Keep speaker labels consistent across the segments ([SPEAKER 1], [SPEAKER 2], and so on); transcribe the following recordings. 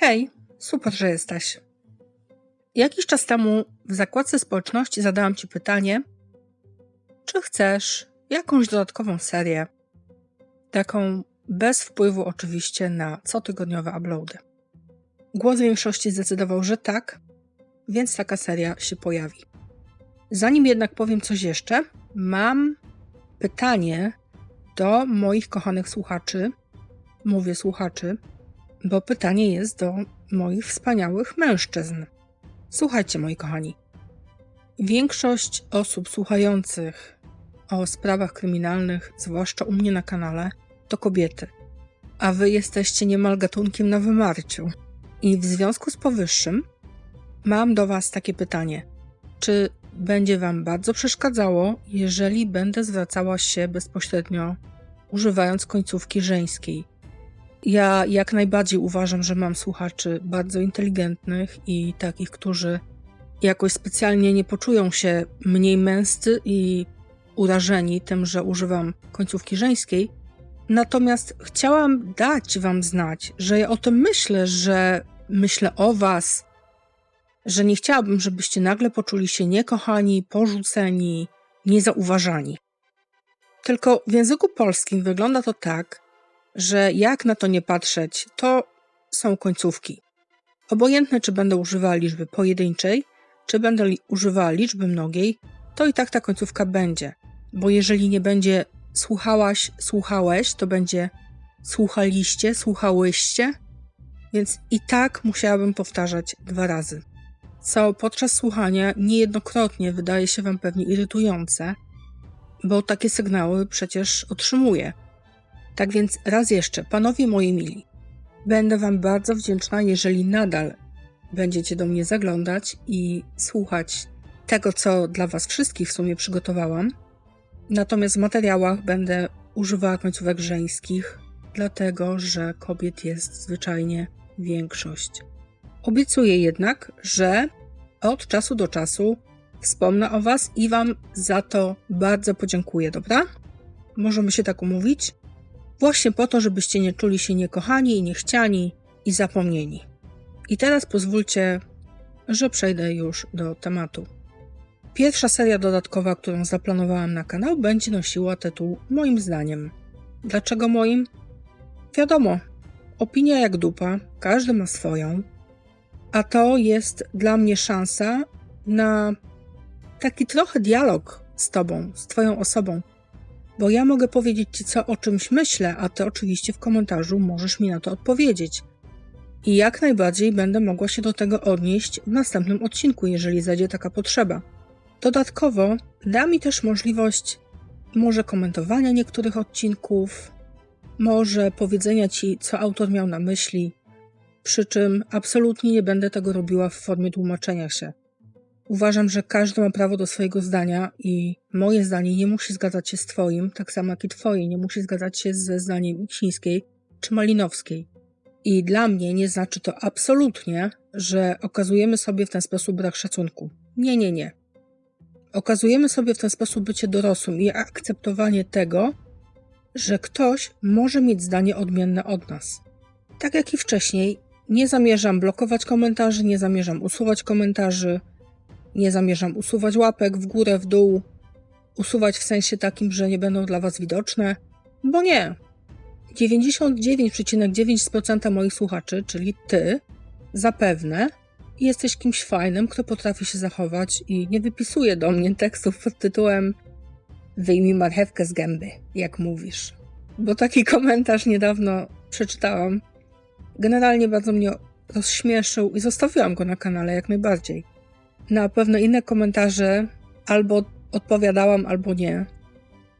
[SPEAKER 1] Hej, super, że jesteś. Jakiś czas temu w zakładce społeczności zadałam Ci pytanie, czy chcesz jakąś dodatkową serię, taką bez wpływu oczywiście na cotygodniowe uploady. Głos większości zdecydował, że tak, więc taka seria się pojawi. Zanim jednak powiem coś jeszcze, mam pytanie do moich kochanych słuchaczy. Mówię słuchaczy, bo pytanie jest do moich wspaniałych mężczyzn. Słuchajcie, moi kochani. Większość osób słuchających o sprawach kryminalnych, zwłaszcza u mnie na kanale, to kobiety. A wy jesteście niemal gatunkiem na wymarciu. I w związku z powyższym mam do was takie pytanie. Czy będzie wam bardzo przeszkadzało, jeżeli będę zwracała się bezpośrednio używając końcówki żeńskiej? Ja jak najbardziej uważam, że mam słuchaczy bardzo inteligentnych i takich, którzy jakoś specjalnie nie poczują się mniej męscy i urażeni tym, że używam końcówki żeńskiej. Natomiast chciałam dać Wam znać, że ja o tym myślę, że myślę o Was, że nie chciałabym, żebyście nagle poczuli się niekochani, porzuceni, niezauważani. Tylko w języku polskim wygląda to tak, że jak na to nie patrzeć, to są końcówki. Obojętne, czy będę używała liczby pojedynczej, czy będę używała liczby mnogiej, to i tak ta końcówka będzie. Bo jeżeli nie będzie słuchałaś, słuchałeś, to będzie słuchaliście, słuchałyście, więc i tak musiałabym powtarzać dwa razy. Co podczas słuchania niejednokrotnie wydaje się Wam pewnie irytujące, bo takie sygnały przecież otrzymuję. Tak więc raz jeszcze, panowie moi mili, będę Wam bardzo wdzięczna, jeżeli nadal będziecie do mnie zaglądać i słuchać tego, co dla Was wszystkich w sumie przygotowałam. Natomiast w materiałach będę używała końcówek żeńskich, dlatego że kobiet jest zwyczajnie większość. Obiecuję jednak, że od czasu do czasu wspomnę o Was i Wam za to bardzo podziękuję, dobra? Możemy się tak umówić? Właśnie po to, żebyście nie czuli się niekochani niechciani i zapomnieni. I teraz pozwólcie, że przejdę już do tematu. Pierwsza seria dodatkowa, którą zaplanowałam na kanał, będzie nosiła tytuł Moim zdaniem. Dlaczego moim? Wiadomo, opinia jak dupa, każdy ma swoją, a to jest dla mnie szansa na taki trochę dialog z tobą, z twoją osobą. Bo ja mogę powiedzieć ci, co o czymś myślę, a ty oczywiście w komentarzu możesz mi na to odpowiedzieć. I jak najbardziej będę mogła się do tego odnieść w następnym odcinku, jeżeli zajdzie taka potrzeba. Dodatkowo da mi też możliwość może komentowania niektórych odcinków, może powiedzenia ci, co autor miał na myśli, przy czym absolutnie nie będę tego robiła w formie tłumaczenia się. Uważam, że każdy ma prawo do swojego zdania i moje zdanie nie musi zgadzać się z Twoim, tak samo jak i Twoje nie musi zgadzać się ze zdaniem Iksińskiej czy Malinowskiej. I dla mnie nie znaczy to absolutnie, że okazujemy sobie w ten sposób brak szacunku. Nie, nie, nie. Okazujemy sobie w ten sposób bycie dorosłym i akceptowanie tego, że ktoś może mieć zdanie odmienne od nas. Tak jak i wcześniej, nie zamierzam blokować komentarzy, nie zamierzam usuwać komentarzy, nie zamierzam usuwać łapek w górę, w dół, usuwać w sensie takim, że nie będą dla Was widoczne, bo nie. 99,9% moich słuchaczy, czyli Ty, zapewne jesteś kimś fajnym, kto potrafi się zachować i nie wypisuje do mnie tekstów pod tytułem Wyjmij marchewkę z gęby, jak mówisz. Bo taki komentarz niedawno przeczytałam. Generalnie bardzo mnie rozśmieszył i zostawiłam go na kanale jak najbardziej. Na pewno inne komentarze albo odpowiadałam, albo nie,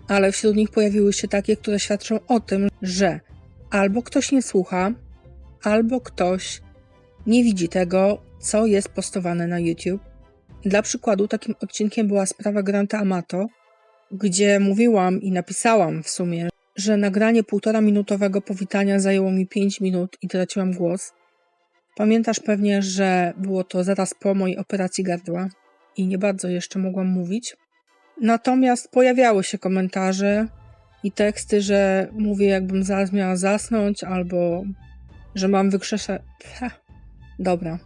[SPEAKER 1] ale wśród nich pojawiły się takie, które świadczą o tym, że albo ktoś nie słucha, albo ktoś nie widzi tego, co jest postowane na YouTube. Dla przykładu, takim odcinkiem była sprawa Granta Amato, gdzie mówiłam i napisałam w sumie, że nagranie półtora minutowego powitania zajęło mi 5 minut i traciłam głos. Pamiętasz pewnie, że było to zaraz po mojej operacji gardła i nie bardzo jeszcze mogłam mówić. Natomiast pojawiały się komentarze i teksty, że mówię, jakbym zaraz miała zasnąć, albo że mam wykrzesać. Dobra,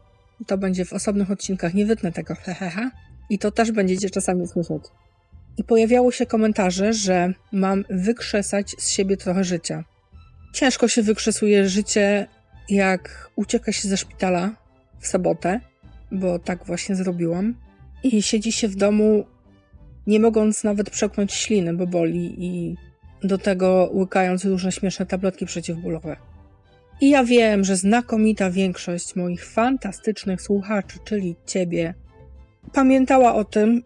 [SPEAKER 1] to będzie w osobnych odcinkach, nie wytnę tego, hehehe. I to też będziecie czasami słyszeć. I pojawiało się komentarze, że mam wykrzesać z siebie trochę życia. Ciężko się wykrzesuje życie, jak ucieka się ze szpitala w sobotę, bo tak właśnie zrobiłam. I siedzi się w domu, nie mogąc nawet przełknąć śliny, bo boli, i do tego łykając różne śmieszne tabletki przeciwbólowe. I ja wiem, że znakomita większość moich fantastycznych słuchaczy, czyli ciebie, pamiętała o tym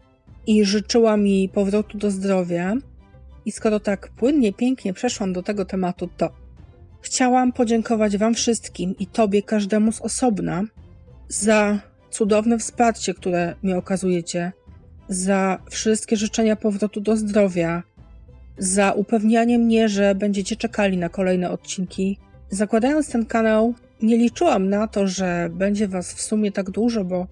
[SPEAKER 1] i życzyła mi powrotu do zdrowia. I skoro tak płynnie, pięknie przeszłam do tego tematu, to chciałam podziękować Wam wszystkim i Tobie, każdemu z osobna, za cudowne wsparcie, które mi okazujecie, za wszystkie życzenia powrotu do zdrowia, za upewnianie mnie, że będziecie czekali na kolejne odcinki. Zakładając ten kanał, nie liczyłam na to, że będzie Was w sumie tak dużo, bo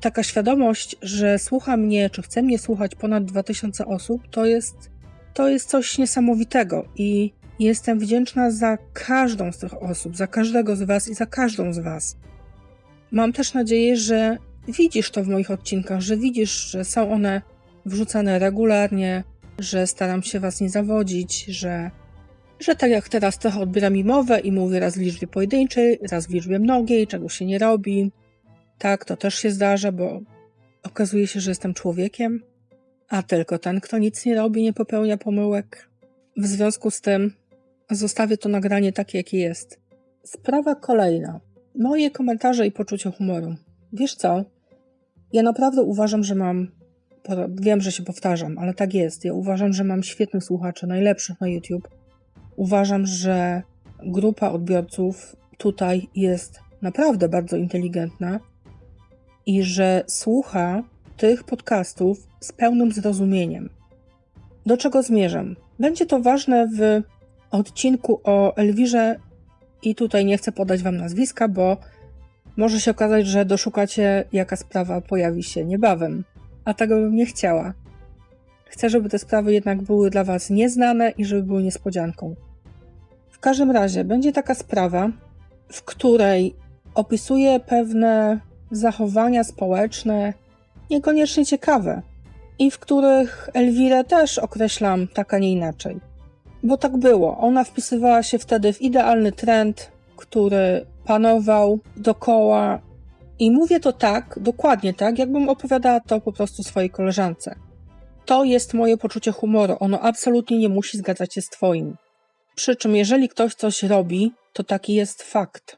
[SPEAKER 1] taka świadomość, że słucha mnie, czy chce mnie słuchać ponad 2000 osób, to jest, to jest coś niesamowitego i jestem wdzięczna za każdą z tych osób, za każdego z Was i za każdą z Was. Mam też nadzieję, że widzisz to w moich odcinkach, że widzisz, że są one wrzucane regularnie, że staram się Was nie zawodzić, że, że tak jak teraz trochę odbieram mi mowę i mówię raz w liczbie pojedynczej, raz w liczbie mnogiej, czego się nie robi. Tak, to też się zdarza, bo okazuje się, że jestem człowiekiem, a tylko ten, kto nic nie robi, nie popełnia pomyłek. W związku z tym zostawię to nagranie takie, jakie jest. Sprawa kolejna. Moje komentarze i poczucie humoru. Wiesz co? Ja naprawdę uważam, że mam. Wiem, że się powtarzam, ale tak jest. Ja uważam, że mam świetnych słuchaczy, najlepszych na YouTube. Uważam, że grupa odbiorców tutaj jest naprawdę bardzo inteligentna i że słucha tych podcastów z pełnym zrozumieniem. Do czego zmierzam? Będzie to ważne w odcinku o Elwirze i tutaj nie chcę podać Wam nazwiska, bo może się okazać, że doszukacie, jaka sprawa pojawi się niebawem, a tego bym nie chciała. Chcę, żeby te sprawy jednak były dla Was nieznane i żeby były niespodzianką. W każdym razie będzie taka sprawa, w której opisuję pewne zachowania społeczne, niekoniecznie ciekawe, i w których Elwirę też określam tak, a nie inaczej. Bo tak było. Ona wpisywała się wtedy w idealny trend, który panował dokoła. I mówię to tak, dokładnie tak, jakbym opowiadała to po prostu swojej koleżance. To jest moje poczucie humoru. Ono absolutnie nie musi zgadzać się z Twoim. Przy czym, jeżeli ktoś coś robi, to taki jest fakt.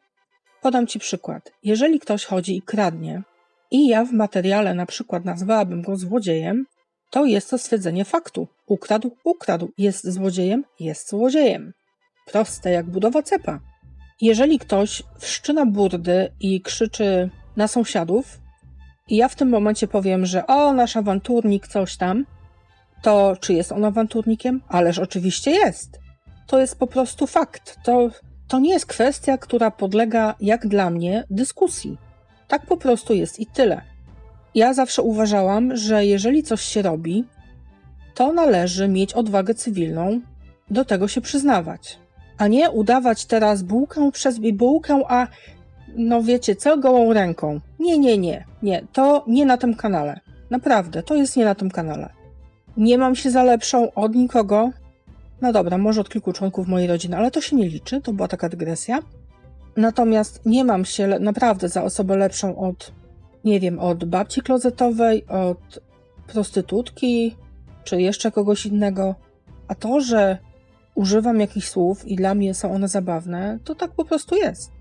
[SPEAKER 1] Podam Ci przykład. Jeżeli ktoś chodzi i kradnie, i ja w materiale na przykład nazwałabym go złodziejem, to jest to stwierdzenie faktu. Ukradł, ukradł. Jest złodziejem, jest złodziejem. Proste jak budowa cepa. Jeżeli ktoś wszczyna burdy i krzyczy na sąsiadów, i ja w tym momencie powiem, że o, nasz awanturnik, coś tam, to czy jest on awanturnikiem? Ależ oczywiście jest. To jest po prostu fakt. To, to nie jest kwestia, która podlega, jak dla mnie, dyskusji. Tak po prostu jest i tyle. Ja zawsze uważałam, że jeżeli coś się robi, to należy mieć odwagę cywilną, do tego się przyznawać. A nie udawać teraz bułkę przez bułkę, a no wiecie co, gołą ręką. Nie, nie, nie, nie, to nie na tym kanale. Naprawdę, to jest nie na tym kanale. Nie mam się za lepszą od nikogo. No dobra, może od kilku członków mojej rodziny, ale to się nie liczy, to była taka dygresja. Natomiast nie mam się naprawdę za osobę lepszą od, nie wiem, od babci klozetowej, od prostytutki, czy jeszcze kogoś innego. A to, że używam jakichś słów i dla mnie są one zabawne, to tak po prostu jest.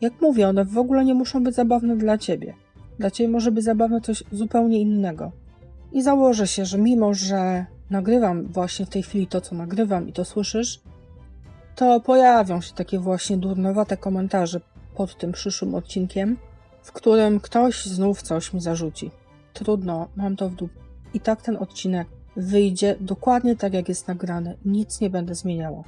[SPEAKER 1] Jak mówię, one w ogóle nie muszą być zabawne dla ciebie. Dla ciebie może być zabawne coś zupełnie innego. I założę się, że mimo, że nagrywam właśnie w tej chwili to, co nagrywam i to słyszysz, to pojawią się takie właśnie durnowate komentarze pod tym przyszłym odcinkiem, w którym ktoś znów coś mi zarzuci. Trudno, mam to w dół. I tak ten odcinek wyjdzie dokładnie tak, jak jest nagrany. Nic nie będę zmieniało.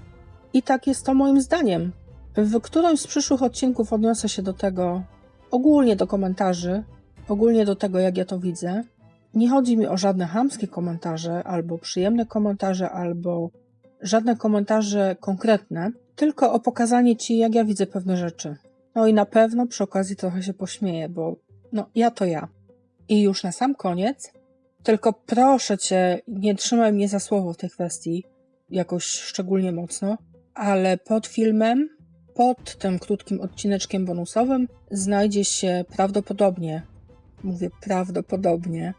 [SPEAKER 1] I tak jest to moim zdaniem. W którymś z przyszłych odcinków odniosę się do tego, ogólnie do komentarzy, ogólnie do tego, jak ja to widzę. Nie chodzi mi o żadne hamskie komentarze, albo przyjemne komentarze, albo żadne komentarze konkretne, tylko o pokazanie Ci, jak ja widzę pewne rzeczy. No i na pewno przy okazji trochę się pośmieję, bo no ja to ja. I już na sam koniec, tylko proszę cię, nie trzymaj mnie za słowo w tej kwestii jakoś szczególnie mocno, ale pod filmem, pod tym krótkim odcineczkiem bonusowym znajdzie się prawdopodobnie, mówię prawdopodobnie,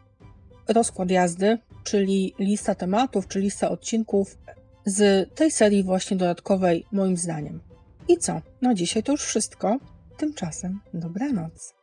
[SPEAKER 1] rozkład jazdy, czyli lista tematów, czy lista odcinków z tej serii właśnie dodatkowej, moim zdaniem. I co? Na dzisiaj to już wszystko. Tymczasem dobranoc.